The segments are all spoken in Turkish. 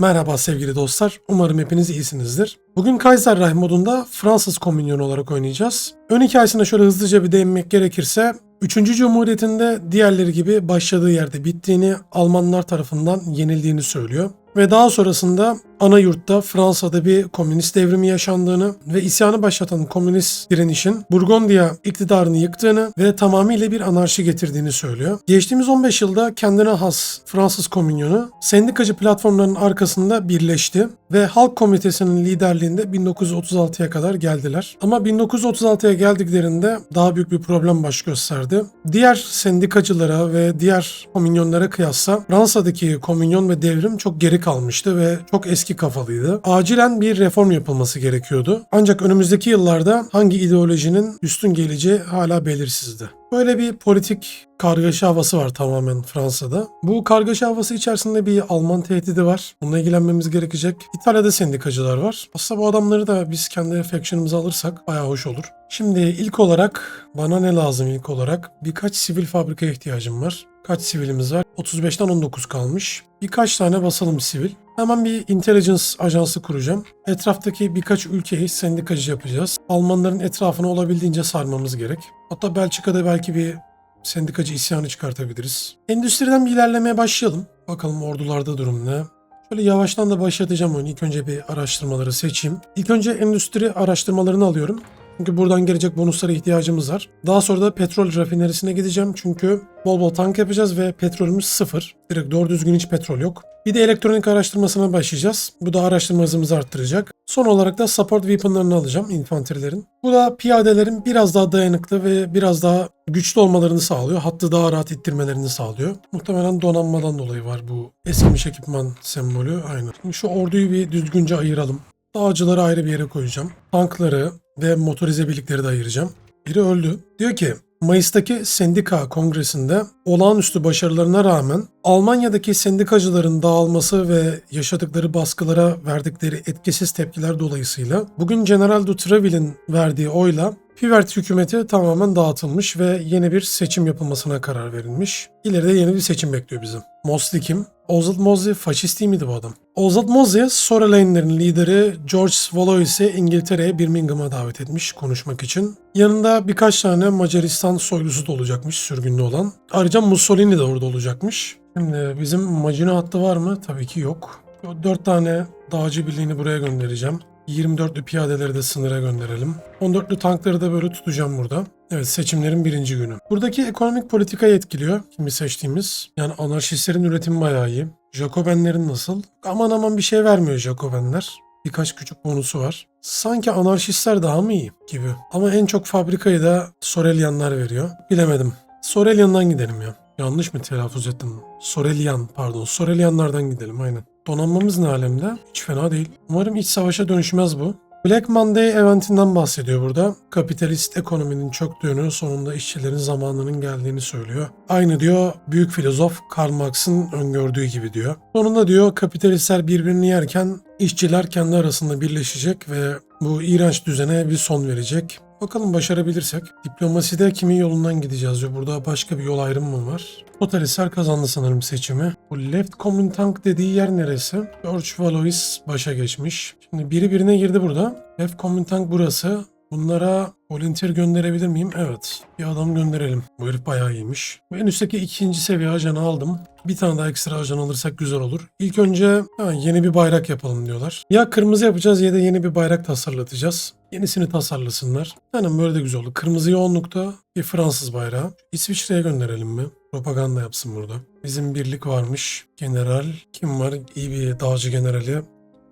Merhaba sevgili dostlar. Umarım hepiniz iyisinizdir. Bugün Kaiserreich modunda Fransız Komünyonu olarak oynayacağız. Ön hikayesine şöyle hızlıca bir değinmek gerekirse 3. Cumhuriyet'in de diğerleri gibi başladığı yerde bittiğini, Almanlar tarafından yenildiğini söylüyor. Ve daha sonrasında ana yurtta Fransa'da bir komünist devrimi yaşandığını ve isyanı başlatan komünist direnişin Burgondiya iktidarını yıktığını ve tamamıyla bir anarşi getirdiğini söylüyor. Geçtiğimiz 15 yılda kendine has Fransız Komünyonu sendikacı platformların arkasında birleşti ve Halk Komitesi'nin liderliğinde 1936'ya kadar geldiler. Ama 1936'ya geldiklerinde daha büyük bir problem baş gösterdi. Diğer sendikacılara ve diğer komünyonlara kıyasla Fransa'daki komünyon ve devrim çok geri kalmıştı ve çok eski kafalıydı. Acilen bir reform yapılması gerekiyordu. Ancak önümüzdeki yıllarda hangi ideolojinin üstün geleceği hala belirsizdi. Böyle bir politik kargaşa havası var tamamen Fransa'da. Bu kargaşa havası içerisinde bir Alman tehdidi var. Bununla ilgilenmemiz gerekecek. İtalya'da sendikacılar var. Aslında bu adamları da biz kendi faction'ımıza alırsak bayağı hoş olur. Şimdi ilk olarak bana ne lazım ilk olarak? Birkaç sivil fabrikaya ihtiyacım var. Kaç sivilimiz var? 35'ten 19 kalmış. Birkaç tane basalım sivil. Hemen bir intelligence ajansı kuracağım. Etraftaki birkaç ülkeyi sendikacı yapacağız. Almanların etrafını olabildiğince sarmamız gerek. Hatta Belçika'da belki bir sendikacı isyanı çıkartabiliriz. Endüstriden bir ilerlemeye başlayalım. Bakalım ordularda durum ne? Şöyle yavaştan da başlatacağım oyunu. İlk önce bir araştırmaları seçeyim. İlk önce endüstri araştırmalarını alıyorum. Çünkü buradan gelecek bonuslara ihtiyacımız var. Daha sonra da petrol rafinerisine gideceğim. Çünkü bol bol tank yapacağız ve petrolümüz sıfır. Direkt doğru düzgün hiç petrol yok. Bir de elektronik araştırmasına başlayacağız. Bu da araştırma hızımızı arttıracak. Son olarak da support weaponlarını alacağım infanterilerin. Bu da piyadelerin biraz daha dayanıklı ve biraz daha güçlü olmalarını sağlıyor. Hattı daha rahat ittirmelerini sağlıyor. Muhtemelen donanmadan dolayı var bu eskimiş ekipman sembolü. Aynen. Şimdi şu orduyu bir düzgünce ayıralım. Dağcıları ayrı bir yere koyacağım. Tankları ve motorize birlikleri de ayıracağım. Biri öldü. Diyor ki Mayıs'taki sendika kongresinde olağanüstü başarılarına rağmen Almanya'daki sendikacıların dağılması ve yaşadıkları baskılara verdikleri etkisiz tepkiler dolayısıyla bugün General du Treville'in verdiği oyla Pivert hükümeti tamamen dağıtılmış ve yeni bir seçim yapılmasına karar verilmiş. İleride yeni bir seçim bekliyor bizi. Mosley kim? Ozat Mosley faşist değil miydi bu adam? Ozat Mosley, Sorelein'lerin lideri George Valois'i İngiltere'ye Birmingham'a davet etmiş konuşmak için. Yanında birkaç tane Macaristan soylusu da olacakmış sürgünlü olan. Ayrıca Mussolini de orada olacakmış. Şimdi bizim Macino hattı var mı? Tabii ki yok. 4 tane dağcı birliğini buraya göndereceğim. 24'lü piyadeleri de sınıra gönderelim. 14'lü tankları da böyle tutacağım burada. Evet seçimlerin birinci günü. Buradaki ekonomik politikayı etkiliyor kimi seçtiğimiz. Yani anarşistlerin üretimi bayağı iyi. Jacobenlerin nasıl? Aman aman bir şey vermiyor Jacobenler. Birkaç küçük bonusu var. Sanki anarşistler daha mı iyi gibi. Ama en çok fabrikayı da Sorelyanlar veriyor. Bilemedim. Sorelyan'dan gidelim ya. Yanlış mı telaffuz ettim? Sorelyan pardon. Sorelyanlardan gidelim aynen. Donanmamız ne alemde? Hiç fena değil. Umarım iç savaşa dönüşmez bu. Black Monday eventinden bahsediyor burada. Kapitalist ekonominin çöktüğünü, sonunda işçilerin zamanının geldiğini söylüyor. Aynı diyor büyük filozof Karl Marx'ın öngördüğü gibi diyor. Sonunda diyor kapitalistler birbirini yerken işçiler kendi arasında birleşecek ve bu iğrenç düzene bir son verecek. Bakalım başarabilirsek. Diplomaside kimin yolundan gideceğiz diyor. Burada başka bir yol ayrımı mı var? Totalistler kazandı sanırım seçimi. Bu Left Comintang dediği yer neresi? George Valois başa geçmiş. Şimdi biri birine girdi burada. Left Comintang burası. Bunlara volunteer gönderebilir miyim? Evet. Bir adam gönderelim. Bu herif bayağı iyiymiş. En üstteki ikinci seviye ajanı aldım. Bir tane daha ekstra ajan alırsak güzel olur. İlk önce ha, yeni bir bayrak yapalım diyorlar. Ya kırmızı yapacağız ya da yeni bir bayrak tasarlatacağız. Yenisini tasarlasınlar. Yani böyle de güzel oldu. Kırmızı yoğunlukta bir Fransız bayrağı. İsviçre'ye gönderelim mi? Propaganda yapsın burada. Bizim birlik varmış. General. Kim var? İyi bir dağcı generali.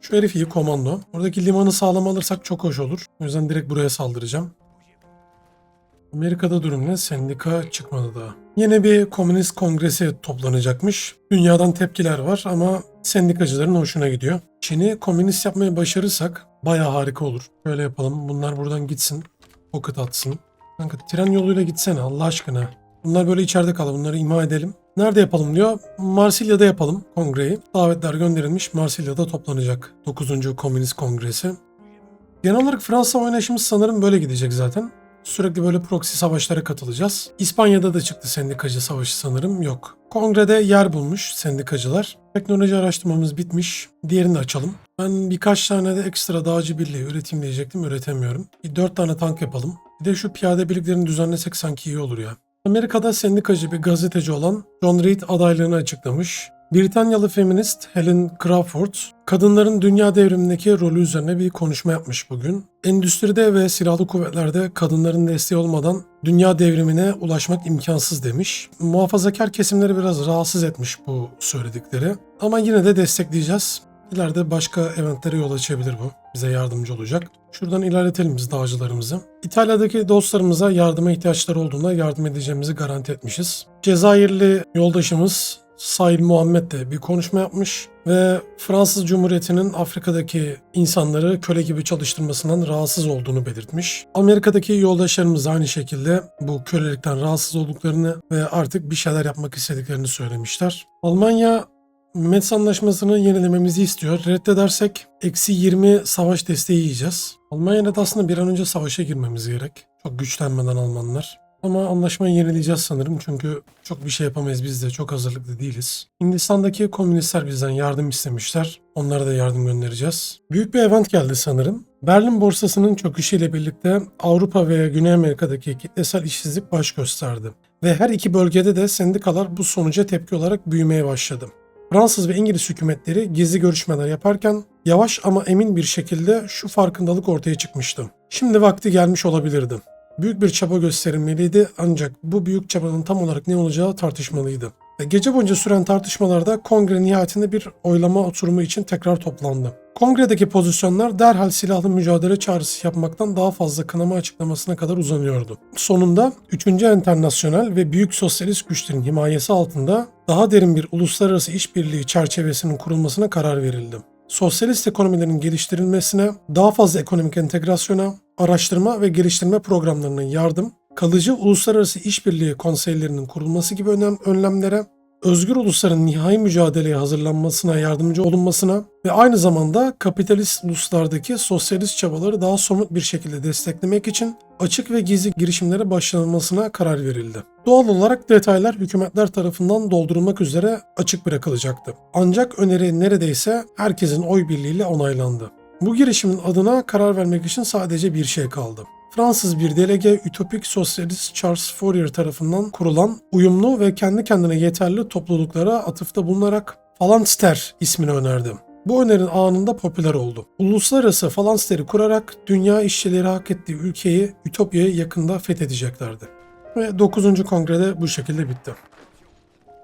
Şu herif iyi komando. Oradaki limanı sağlam alırsak çok hoş olur. O yüzden direkt buraya saldıracağım. Amerika'da durum ne? Sendika çıkmadı daha. Yine bir komünist kongresi toplanacakmış. Dünyadan tepkiler var ama sendikacıların hoşuna gidiyor. Çin'i komünist yapmayı başarırsak baya harika olur. Böyle yapalım. Bunlar buradan gitsin. Pocket atsın. Kanka tren yoluyla gitsene Allah aşkına. Bunlar böyle içeride kaldı. Bunları imha edelim. Nerede yapalım diyor. Marsilya'da yapalım kongreyi. Davetler gönderilmiş. Marsilya'da toplanacak 9. Komünist Kongresi. Genel olarak Fransa oynayışımız sanırım böyle gidecek zaten. Sürekli böyle proxy savaşlara katılacağız. İspanya'da da çıktı sendikacı savaşı sanırım. Yok. Kongrede yer bulmuş sendikacılar. Teknoloji araştırmamız bitmiş. Diğerini de açalım. Ben birkaç tane de ekstra dağcı birliği üreteyim diyecektim. Üretemiyorum. Bir dört tane tank yapalım. Bir de şu piyade birliklerini düzenlesek sanki iyi olur ya. Amerika'da sendikacı bir gazeteci olan John Reed adaylığını açıklamış. Britanyalı feminist Helen Crawford, kadınların dünya devrimindeki rolü üzerine bir konuşma yapmış bugün. Endüstride ve silahlı kuvvetlerde kadınların desteği olmadan dünya devrimine ulaşmak imkansız demiş. Muhafazakar kesimleri biraz rahatsız etmiş bu söyledikleri. Ama yine de destekleyeceğiz. İleride başka eventlere yol açabilir bu. Bize yardımcı olacak. Şuradan ilerletelim biz dağcılarımızı. İtalya'daki dostlarımıza yardıma ihtiyaçları olduğunda yardım edeceğimizi garanti etmişiz. Cezayirli yoldaşımız Said Muhammed de bir konuşma yapmış ve Fransız Cumhuriyeti'nin Afrika'daki insanları köle gibi çalıştırmasından rahatsız olduğunu belirtmiş. Amerika'daki yoldaşlarımız da aynı şekilde bu kölelikten rahatsız olduklarını ve artık bir şeyler yapmak istediklerini söylemişler. Almanya Metz anlaşmasını yenilememizi istiyor. Reddedersek eksi 20 savaş desteği yiyeceğiz. Almanya'da da aslında bir an önce savaşa girmemiz gerek. Çok güçlenmeden Almanlar. Ama anlaşmayı yenileyeceğiz sanırım çünkü çok bir şey yapamayız biz de çok hazırlıklı değiliz. Hindistan'daki komünistler bizden yardım istemişler. Onlara da yardım göndereceğiz. Büyük bir event geldi sanırım. Berlin borsasının çöküşüyle birlikte Avrupa ve Güney Amerika'daki kitlesel işsizlik baş gösterdi. Ve her iki bölgede de sendikalar bu sonuca tepki olarak büyümeye başladı. Fransız ve İngiliz hükümetleri gizli görüşmeler yaparken yavaş ama emin bir şekilde şu farkındalık ortaya çıkmıştı. Şimdi vakti gelmiş olabilirdi. Büyük bir çaba gösterilmeliydi ancak bu büyük çabanın tam olarak ne olacağı tartışmalıydı. Ve gece boyunca süren tartışmalarda kongre nihayetinde bir oylama oturumu için tekrar toplandı. Kongredeki pozisyonlar derhal silahlı mücadele çağrısı yapmaktan daha fazla kınama açıklamasına kadar uzanıyordu. Sonunda 3. Enternasyonel ve büyük sosyalist güçlerin himayesi altında daha derin bir uluslararası işbirliği çerçevesinin kurulmasına karar verildi. Sosyalist ekonomilerin geliştirilmesine, daha fazla ekonomik entegrasyona, araştırma ve geliştirme programlarına yardım, kalıcı uluslararası işbirliği konseylerinin kurulması gibi önem, önlemlere, özgür ulusların nihai mücadeleye hazırlanmasına yardımcı olunmasına ve aynı zamanda kapitalist uluslardaki sosyalist çabaları daha somut bir şekilde desteklemek için açık ve gizli girişimlere başlanılmasına karar verildi. Doğal olarak detaylar hükümetler tarafından doldurulmak üzere açık bırakılacaktı. Ancak öneri neredeyse herkesin oy birliğiyle onaylandı. Bu girişimin adına karar vermek için sadece bir şey kaldı. Fransız bir delege Ütopik Sosyalist Charles Fourier tarafından kurulan uyumlu ve kendi kendine yeterli topluluklara atıfta bulunarak Phalanster ismini önerdi. Bu önerin anında popüler oldu. Uluslararası Phalanster'i kurarak dünya işçileri hak ettiği ülkeyi, Ütopya'yı yakında fethedeceklerdi. Ve 9. kongrede bu şekilde bitti.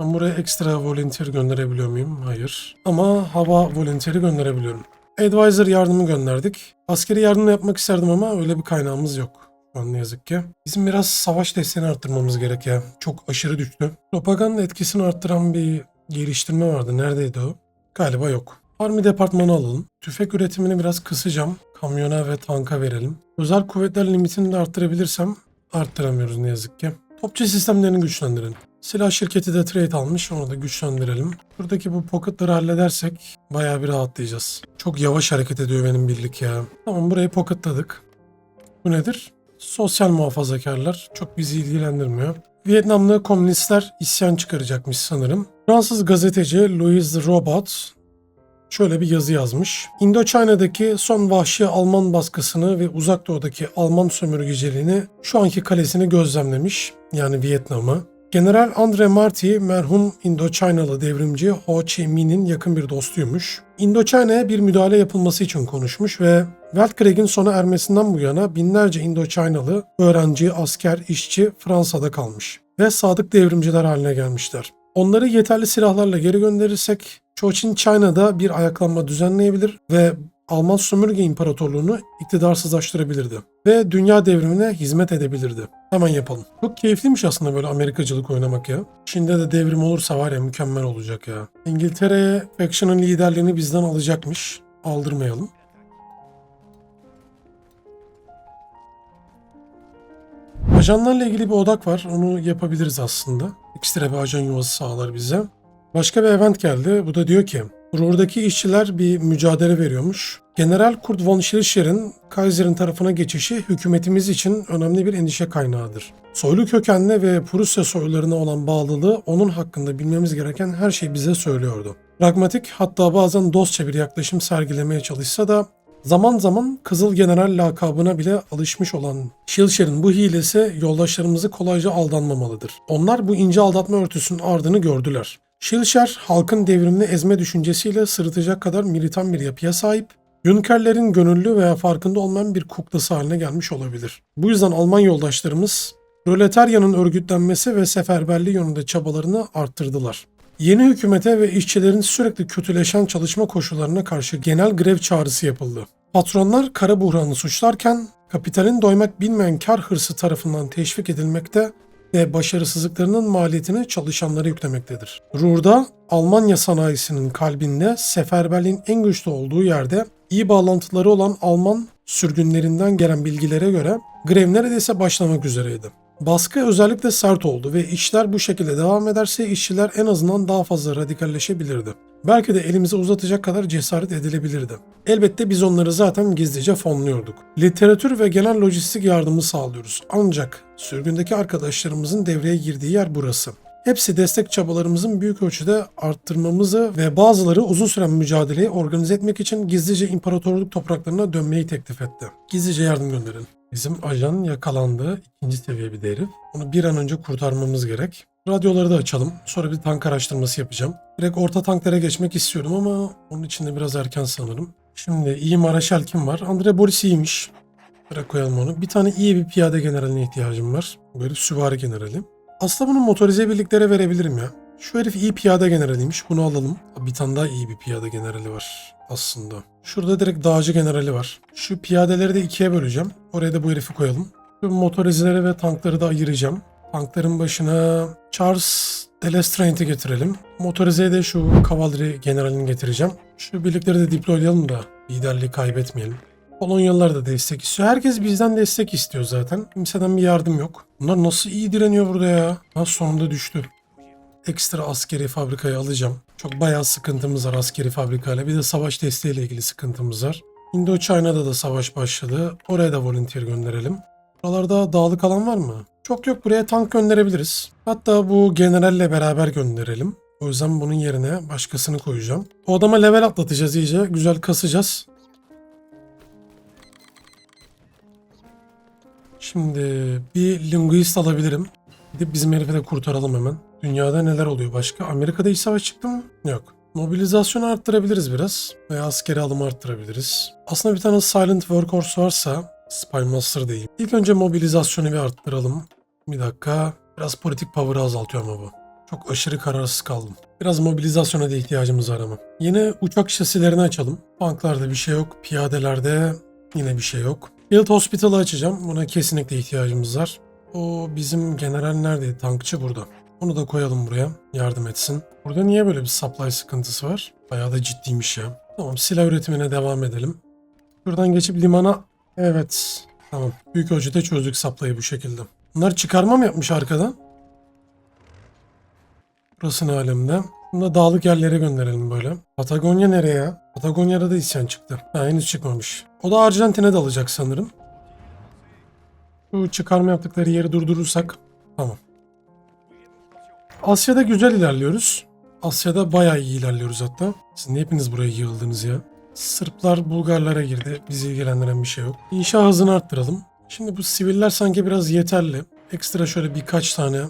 Ben buraya ekstra volunteer gönderebiliyor muyum? Hayır. Ama hava volunteer'i gönderebiliyorum. Advisor yardımı gönderdik. Askeri yardım yapmak isterdim ama öyle bir kaynağımız yok. Şu an ne yazık ki. Bizim biraz savaş desteğini arttırmamız gerek ya. Çok aşırı düştü. Propaganda etkisini arttıran bir geliştirme vardı. Neredeydi o? Galiba yok. Army departmanı alalım. Tüfek üretimini biraz kısacağım. Kamyona ve tanka verelim. Özel kuvvetler limitini de arttırabilirsem arttıramıyoruz ne yazık ki. Topçu sistemlerini güçlendirin. Silah şirketi de trade almış. Onu da güçlendirelim. Buradaki bu pocketları halledersek bayağı bir rahatlayacağız. Çok yavaş hareket ediyor benim birlik ya. Tamam burayı pocketladık. Bu nedir? Sosyal muhafazakarlar. Çok bizi ilgilendirmiyor. Vietnamlı komünistler isyan çıkaracakmış sanırım. Fransız gazeteci Louis Robot şöyle bir yazı yazmış. Indochina'daki son vahşi Alman baskısını ve uzak doğudaki Alman sömürgeciliğini şu anki kalesini gözlemlemiş. Yani Vietnam'ı. General Andre Marty merhum Indochinalı devrimci Ho Chi Minh'in yakın bir dostuymuş. Indochina'ya bir müdahale yapılması için konuşmuş ve Weltkrieg'in sona ermesinden bu yana binlerce Indochinalı öğrenci, asker, işçi Fransa'da kalmış ve sadık devrimciler haline gelmişler. Onları yeterli silahlarla geri gönderirsek Chochin China'da bir ayaklanma düzenleyebilir ve Alman sömürge imparatorluğunu iktidarsızlaştırabilirdi ve dünya devrimine hizmet edebilirdi. Hemen yapalım. Çok keyifliymiş aslında böyle Amerikacılık oynamak ya. Çin'de de devrim olursa var ya mükemmel olacak ya. İngiltere'ye Faction'ın liderliğini bizden alacakmış. Aldırmayalım. Ajanlarla ilgili bir odak var. Onu yapabiliriz aslında. Ekstra bir ajan yuvası sağlar bize. Başka bir event geldi. Bu da diyor ki Ruhr'daki işçiler bir mücadele veriyormuş. General Kurt von Schircher'in Kaiser'in tarafına geçişi hükümetimiz için önemli bir endişe kaynağıdır. Soylu kökenli ve Prusya soylarına olan bağlılığı onun hakkında bilmemiz gereken her şeyi bize söylüyordu. Pragmatik hatta bazen dostça bir yaklaşım sergilemeye çalışsa da Zaman zaman Kızıl General lakabına bile alışmış olan Schilcher'in bu hilesi yoldaşlarımızı kolayca aldanmamalıdır. Onlar bu ince aldatma örtüsünün ardını gördüler. Schilcher, halkın devrimini ezme düşüncesiyle sırıtacak kadar militan bir yapıya sahip, Junkerlerin gönüllü veya farkında olmayan bir kuklası haline gelmiş olabilir. Bu yüzden Alman yoldaşlarımız, proletaryanın örgütlenmesi ve seferberliği yönünde çabalarını arttırdılar. Yeni hükümete ve işçilerin sürekli kötüleşen çalışma koşullarına karşı genel grev çağrısı yapıldı. Patronlar kara buhranı suçlarken kapitalin doymak bilmeyen kar hırsı tarafından teşvik edilmekte ve başarısızlıklarının maliyetini çalışanlara yüklemektedir. Ruhr'da Almanya sanayisinin kalbinde seferberliğin en güçlü olduğu yerde iyi bağlantıları olan Alman sürgünlerinden gelen bilgilere göre grev neredeyse başlamak üzereydi. Baskı özellikle sert oldu ve işler bu şekilde devam ederse işçiler en azından daha fazla radikalleşebilirdi. Belki de elimize uzatacak kadar cesaret edilebilirdi. Elbette biz onları zaten gizlice fonluyorduk. Literatür ve genel lojistik yardımı sağlıyoruz. Ancak sürgündeki arkadaşlarımızın devreye girdiği yer burası. Hepsi destek çabalarımızın büyük ölçüde arttırmamızı ve bazıları uzun süren mücadeleyi organize etmek için gizlice imparatorluk topraklarına dönmeyi teklif etti. Gizlice yardım gönderin. Bizim ajan yakalandı. ikinci seviye bir herif. Onu bir an önce kurtarmamız gerek. Radyoları da açalım. Sonra bir tank araştırması yapacağım. Direkt orta tanklara geçmek istiyorum ama onun için de biraz erken sanırım. Şimdi iyi Maraşal kim var? Andre Boris iyiymiş. Bırak koyalım onu. Bir tane iyi bir piyade generaline ihtiyacım var. Böyle süvari generali. Aslında bunu motorize birliklere verebilirim ya. Şu herif iyi piyade generaliymiş. Bunu alalım. Bir tane daha iyi bir piyade generali var aslında. Şurada direkt dağcı generali var. Şu piyadeleri de ikiye böleceğim. Oraya da bu herifi koyalım. Şu motorizeleri ve tankları da ayıracağım. Tankların başına Charles Delestraint'i getirelim. Motorizeye de şu kavalri generalini getireceğim. Şu birlikleri de deploylayalım da liderliği kaybetmeyelim. Polonyalılar da destek istiyor. Herkes bizden destek istiyor zaten. Kimseden bir yardım yok. Bunlar nasıl iyi direniyor burada ya? Ha sonunda düştü. Ekstra askeri fabrikayı alacağım. Çok bayağı sıkıntımız var askeri fabrikayla. Bir de savaş desteğiyle ilgili sıkıntımız var. Indochina'da da savaş başladı. Oraya da volunteer gönderelim. Buralarda dağlık alan var mı? Çok yok buraya tank gönderebiliriz. Hatta bu generalle beraber gönderelim. O yüzden bunun yerine başkasını koyacağım. O adama level atlatacağız iyice. Güzel kasacağız. Şimdi bir linguist alabilirim. Gidip bizim herifi de kurtaralım hemen. Dünyada neler oluyor başka? Amerika'da iç savaş çıktı mı? Yok. Mobilizasyonu arttırabiliriz biraz. Veya askeri alımı arttırabiliriz. Aslında bir tane Silent Workhorse varsa Spy Master değil. İlk önce mobilizasyonu bir arttıralım. Bir dakika. Biraz politik power'ı azaltıyor ama bu. Çok aşırı kararsız kaldım. Biraz mobilizasyona da ihtiyacımız var ama. Yine uçak şasilerini açalım. Tanklarda bir şey yok. Piyadelerde yine bir şey yok. Field Hospital'ı açacağım. Buna kesinlikle ihtiyacımız var. O bizim general neredeydi? Tankçı burada. Onu da koyalım buraya. Yardım etsin. Burada niye böyle bir supply sıkıntısı var? Bayağı da ciddiymiş ya. Tamam silah üretimine devam edelim. Buradan geçip limana... Evet. Tamam. Büyük ölçüde çözdük supply'ı bu şekilde. Bunlar çıkarma mı yapmış arkadan? Burası ne alemde? Bunu da dağlık yerlere gönderelim böyle. Patagonya nereye ya? Patagonya'da da isyan çıktı. Ha, henüz çıkmamış. O da Arjantin'e dalacak sanırım. Bu çıkarma yaptıkları yeri durdurursak. Tamam. Asya'da güzel ilerliyoruz. Asya'da bayağı iyi ilerliyoruz hatta. Siz ne hepiniz buraya yığıldınız ya? Sırplar Bulgarlara girdi. Bizi ilgilendiren bir şey yok. İnşa hızını arttıralım. Şimdi bu siviller sanki biraz yeterli. Ekstra şöyle birkaç tane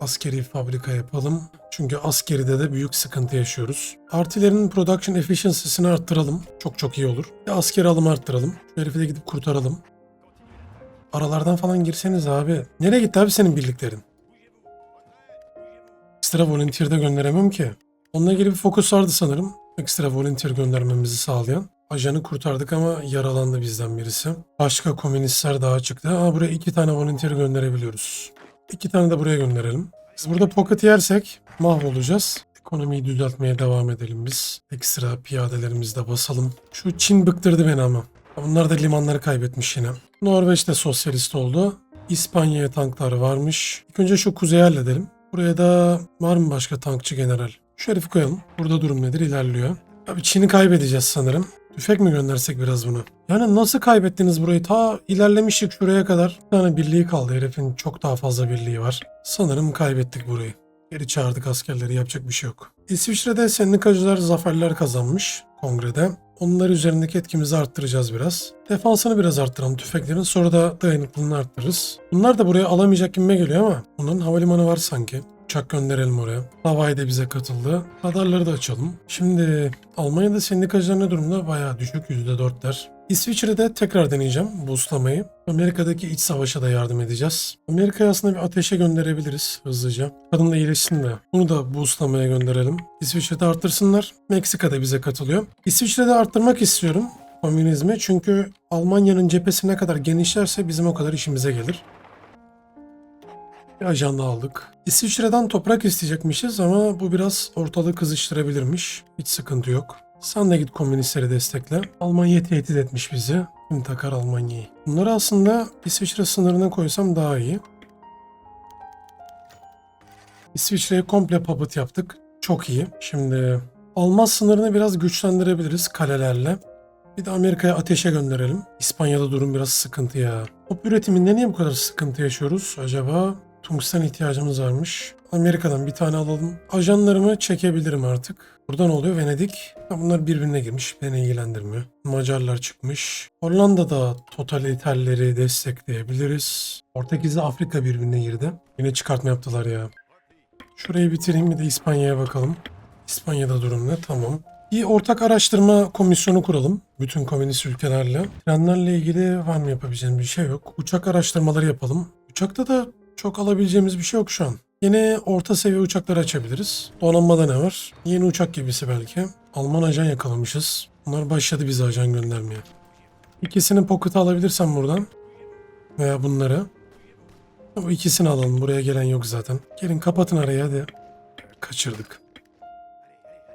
askeri fabrika yapalım. Çünkü askeride de büyük sıkıntı yaşıyoruz. Artilerinin production efficiency'sini arttıralım. Çok çok iyi olur. Bir askeri alım arttıralım. Şu herifi de gidip kurtaralım. Aralardan falan girseniz abi. Nereye gitti abi senin birliklerin? Ekstra volunteer de gönderemem ki. Onunla ilgili bir fokus vardı sanırım. Ekstra volunteer göndermemizi sağlayan. Ajanı kurtardık ama yaralandı bizden birisi. Başka komünistler daha çıktı. Aa buraya iki tane volunteer gönderebiliyoruz. İki tane de buraya gönderelim. Biz burada pocket yersek mahvolacağız. Ekonomiyi düzeltmeye devam edelim biz. Ekstra piyadelerimizi de basalım. Şu Çin bıktırdı beni ama. Bunlar da limanları kaybetmiş yine. Norveç de sosyalist oldu. İspanya'ya tanklar varmış. İlk önce şu kuzeyi halledelim. Buraya da var mı başka tankçı general? Şu koyalım. Burada durum nedir? İlerliyor. Abi Çin'i kaybedeceğiz sanırım. Tüfek mi göndersek biraz bunu? Yani nasıl kaybettiniz burayı? Ta ilerlemiştik şuraya kadar. Bir tane birliği kaldı. Herifin çok daha fazla birliği var. Sanırım kaybettik burayı. Geri çağırdık askerleri yapacak bir şey yok. İsviçre'de sendikacılar zaferler kazanmış kongrede. Onlar üzerindeki etkimizi arttıracağız biraz. Defansını biraz arttıralım tüfeklerin sonra da dayanıklılığını arttırırız. Bunlar da buraya alamayacak gibime geliyor ama bunun havalimanı var sanki. Uçak gönderelim oraya. Havai de bize katıldı. Radarları da açalım. Şimdi Almanya'da sendikacılar ne durumda? Bayağı düşük %4'ler. İsviçre'de tekrar deneyeceğim boostlamayı. Amerika'daki iç savaşa da yardım edeceğiz. Amerika'ya aslında bir ateşe gönderebiliriz hızlıca. Kadın da iyileşsin de. Bunu da boostlamaya gönderelim. İsviçre'de arttırsınlar. Meksika da bize katılıyor. İsviçre'de arttırmak istiyorum komünizmi. Çünkü Almanya'nın cephesi ne kadar genişlerse bizim o kadar işimize gelir. Bir ajan da aldık. İsviçre'den toprak isteyecekmişiz ama bu biraz ortalığı kızıştırabilirmiş. Hiç sıkıntı yok. Sen de git komünistleri destekle. Almanya tehdit etmiş bizi. Kim takar Almanya'yı? Bunları aslında İsviçre sınırına koysam daha iyi. İsviçre'ye komple puppet yaptık. Çok iyi. Şimdi Alman sınırını biraz güçlendirebiliriz kalelerle. Bir de Amerika'ya ateşe gönderelim. İspanya'da durum biraz sıkıntı ya. Top üretiminde niye bu kadar sıkıntı yaşıyoruz acaba? Tungsten ihtiyacımız varmış. Amerika'dan bir tane alalım. Ajanlarımı çekebilirim artık. Burada ne oluyor? Venedik. Bunlar birbirine girmiş. Beni ilgilendirmiyor. Macarlar çıkmış. Hollanda'da totaliterleri destekleyebiliriz. Portekiz'de Afrika birbirine girdi. Yine çıkartma yaptılar ya. Şurayı bitireyim bir de İspanya'ya bakalım. İspanya'da durum ne? Tamam. Bir ortak araştırma komisyonu kuralım. Bütün komünist ülkelerle. Trenlerle ilgili var mı yapabileceğimiz bir şey yok. Uçak araştırmaları yapalım. Uçakta da çok alabileceğimiz bir şey yok şu an. Yine orta seviye uçaklar açabiliriz. Donanmada ne var? Yeni uçak gibisi belki. Alman ajan yakalamışız. Bunlar başladı bize ajan göndermeye. İkisini pocket'a alabilirsem buradan. Veya bunları. Bu ikisini alalım. Buraya gelen yok zaten. Gelin kapatın arayı hadi. Kaçırdık.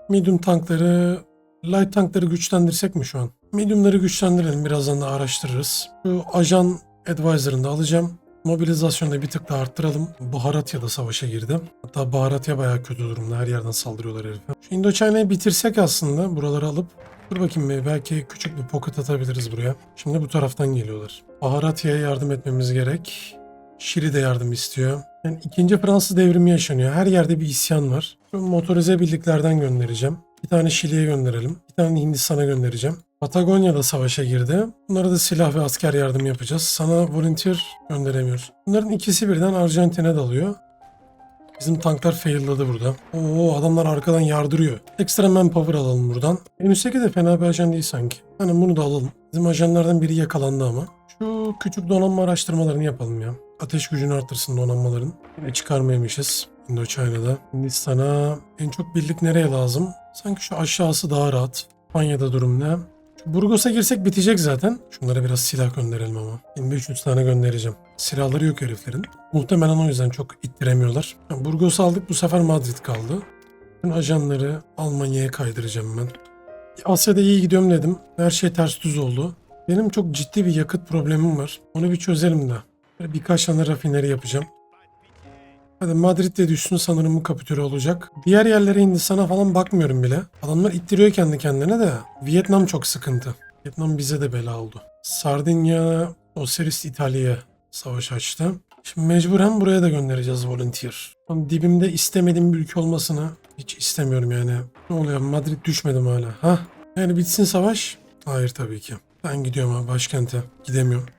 Medium tankları, light tankları güçlendirsek mi şu an? Mediumları güçlendirelim. Birazdan da araştırırız. Şu ajan advisor'ını da alacağım. Mobilizasyonu bir tık daha arttıralım. Baharatya da savaşa girdi. Hatta Baharatya bayağı kötü durumda. Her yerden saldırıyorlar herife. Şu Indochina'yı bitirsek aslında buraları alıp Dur bakayım bir belki küçük bir pocket atabiliriz buraya. Şimdi bu taraftan geliyorlar. Baharatya'ya yardım etmemiz gerek. Şili de yardım istiyor. Yani ikinci Fransız devrimi yaşanıyor. Her yerde bir isyan var. Şu motorize birliklerden göndereceğim. Bir tane Şili'ye gönderelim. Bir tane Hindistan'a göndereceğim. Patagonya'da savaşa girdi. Bunlara da silah ve asker yardım yapacağız. Sana volunteer gönderemiyoruz. Bunların ikisi birden Arjantin'e dalıyor. Bizim tanklar failladı burada. Oo adamlar arkadan yardırıyor. Ekstra manpower alalım buradan. En üstteki de fena bir ajan değil sanki. Hani bunu da alalım. Bizim ajanlardan biri yakalandı ama. Şu küçük donanma araştırmalarını yapalım ya. Ateş gücünü artırsın donanmaların. Yine çıkarmaymışız. Indochina'da. Hindistan'a en çok birlik nereye lazım? Sanki şu aşağısı daha rahat. İspanya'da durum ne? Burgos'a girsek bitecek zaten. Şunlara biraz silah gönderelim ama. 1500 tane göndereceğim. Silahları yok heriflerin. Muhtemelen o yüzden çok ittiremiyorlar. Yani Burgos'u aldık bu sefer Madrid kaldı. Bütün ajanları Almanya'ya kaydıracağım ben. Asya'da iyi gidiyorum dedim. Her şey ters düz oldu. Benim çok ciddi bir yakıt problemim var. Onu bir çözelim de. Birkaç tane rafineri yapacağım. Hadi Madrid de düşsün sanırım bu kapitüle olacak. Diğer yerlere Hindistan'a falan bakmıyorum bile. Adamlar ittiriyor kendi kendine de. Vietnam çok sıkıntı. Vietnam bize de bela oldu. Sardinya, Sosyalist İtalya'ya savaş açtı. Şimdi mecburen buraya da göndereceğiz volunteer. Ama dibimde istemediğim bir ülke olmasını hiç istemiyorum yani. Ne oluyor Madrid düşmedim hala. Ha? Yani bitsin savaş? Hayır tabii ki. Ben gidiyorum abi başkente. Gidemiyorum.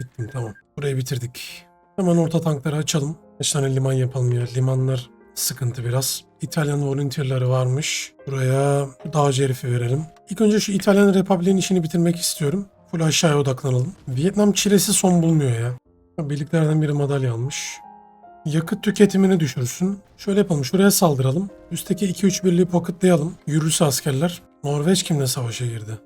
Bittim tamam. Burayı bitirdik. Hemen orta tankları açalım. Kaç tane liman yapalım ya. Limanlar sıkıntı biraz. İtalyan volunteerları varmış. Buraya dağcı herifi verelim. İlk önce şu İtalyan Republik'in işini bitirmek istiyorum. Full aşağıya odaklanalım. Vietnam çilesi son bulmuyor ya. Birliklerden biri madalya almış. Yakıt tüketimini düşürsün. Şöyle yapalım. Şuraya saldıralım. Üstteki 2-3 birliği pocketlayalım. Yürürse askerler. Norveç kimle savaşa girdi?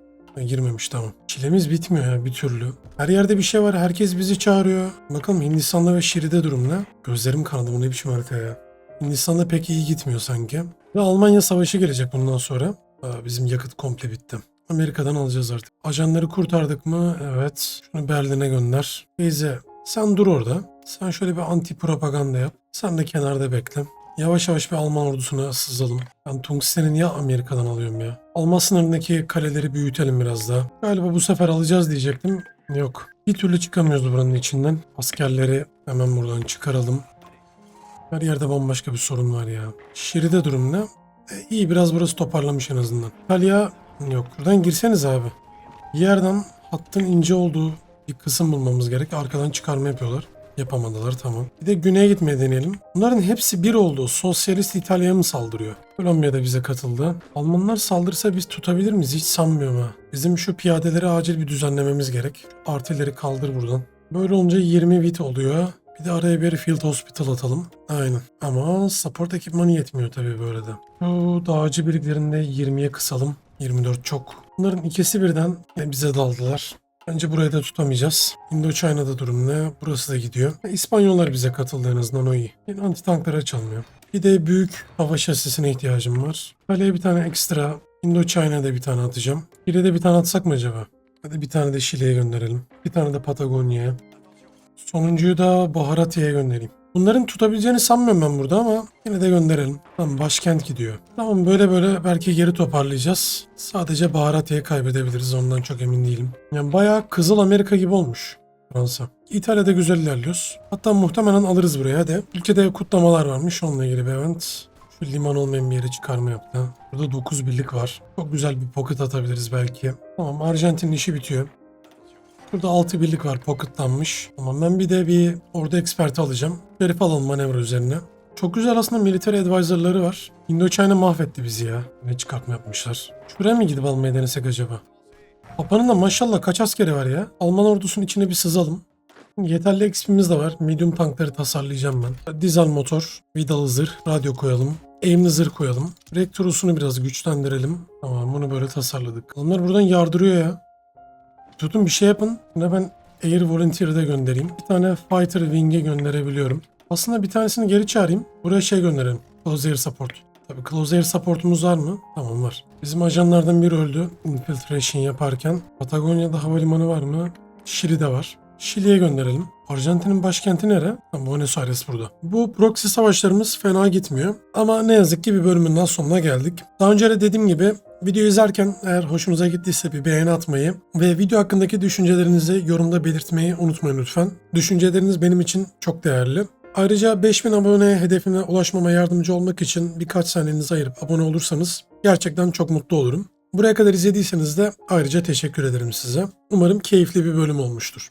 Girmemiş tamam. Çilemiz bitmiyor ya bir türlü. Her yerde bir şey var. Herkes bizi çağırıyor. Bakalım Hindistan'da ve Şili'de durum ne? Gözlerim kanadı. Bu ne biçim harita ya? Hindistan'da pek iyi gitmiyor sanki. Ve Almanya savaşı gelecek bundan sonra. Aa, bizim yakıt komple bitti. Amerika'dan alacağız artık. Ajanları kurtardık mı? Evet. Şunu Berlin'e gönder. Beyze sen dur orada. Sen şöyle bir anti propaganda yap. Sen de kenarda bekle. Yavaş yavaş bir Alman ordusuna sızalım. Ben tungsteni niye Amerika'dan alıyorum ya? Alman sınırındaki kaleleri büyütelim biraz daha. Galiba bu sefer alacağız diyecektim. Yok. Bir türlü çıkamıyoruz buranın içinden. Askerleri hemen buradan çıkaralım. Her yerde bambaşka bir sorun var ya. Şiri'de durum ne? E, iyi biraz burası toparlamış en azından. İtalya yok. Buradan girseniz abi. Bir yerden hattın ince olduğu bir kısım bulmamız gerek. Arkadan çıkarma yapıyorlar. Yapamadılar tamam. Bir de güneye gitmeye deneyelim. Bunların hepsi bir oldu. Sosyalist İtalya'ya mı saldırıyor? Kolombiya da bize katıldı. Almanlar saldırsa biz tutabilir miyiz? Hiç sanmıyorum ha. Bizim şu piyadeleri acil bir düzenlememiz gerek. Artileri kaldır buradan. Böyle olunca 20 bit oluyor. Bir de araya bir field hospital atalım. Aynen. Ama support ekipmanı yetmiyor tabii böyle de. Şu dağcı birliklerinde 20'ye kısalım. 24 çok. Bunların ikisi birden bize daldılar. Bence burayı da tutamayacağız. Indochina'da durum ne? Burası da gidiyor. İspanyollar bize katıldı en azından o iyi. Yine anti tankları açılmıyor. Bir de büyük hava şasisine ihtiyacım var. Kaleye bir tane ekstra. Indochina'da bir tane atacağım. Şile'de de bir tane atsak mı acaba? Hadi bir tane de Şile'ye gönderelim. Bir tane de Patagonya'ya. Sonuncuyu da Baharatya'ya göndereyim. Bunların tutabileceğini sanmıyorum ben burada ama yine de gönderelim. Tamam başkent gidiyor. Tamam böyle böyle belki geri toparlayacağız. Sadece Baharatya'yı kaybedebiliriz ondan çok emin değilim. Yani bayağı Kızıl Amerika gibi olmuş Fransa. İtalya'da güzel ilerliyoruz. Hatta muhtemelen alırız buraya hadi. Ülkede kutlamalar varmış onunla ilgili bir event. Şu liman olmayan bir yere çıkarma yaptı. Burada 9 birlik var. Çok güzel bir pocket atabiliriz belki. Tamam Arjantin'in işi bitiyor. Burada 6 birlik var pocketlanmış. Ama ben bir de bir orada expert alacağım. Şerif alalım manevra üzerine. Çok güzel aslında military advisor'ları var. Indochina mahvetti bizi ya. Ne çıkartma yapmışlar. Şuraya mı gidip almayı denesek acaba? Papa'nın da maşallah kaç askeri var ya. Alman ordusunun içine bir sızalım. Yeterli XP'miz de var. Medium tankları tasarlayacağım ben. Dizel motor, vidalı zırh, radyo koyalım. Aimli zırh koyalım. Rektorusunu biraz güçlendirelim. Tamam bunu böyle tasarladık. Onlar buradan yardırıyor ya. Tutun bir şey yapın. Buna ben Air Volunteer'de göndereyim. Bir tane Fighter Wing'e gönderebiliyorum. Aslında bir tanesini geri çağırayım. Buraya şey gönderelim. Close Air Support. Tabii Close Air Support'umuz var mı? Tamam var. Bizim ajanlardan biri öldü. Infiltration yaparken. Patagonya'da havalimanı var mı? Şili'de var. Şili'ye gönderelim. Arjantin'in başkenti nere? Buenos Aires burada. Bu proxy savaşlarımız fena gitmiyor. Ama ne yazık ki bir bölümün daha sonuna geldik. Daha önce de dediğim gibi video izlerken eğer hoşunuza gittiyse bir beğeni atmayı ve video hakkındaki düşüncelerinizi yorumda belirtmeyi unutmayın lütfen. Düşünceleriniz benim için çok değerli. Ayrıca 5000 abone hedefine ulaşmama yardımcı olmak için birkaç saniyenizi ayırıp abone olursanız gerçekten çok mutlu olurum. Buraya kadar izlediyseniz de ayrıca teşekkür ederim size. Umarım keyifli bir bölüm olmuştur.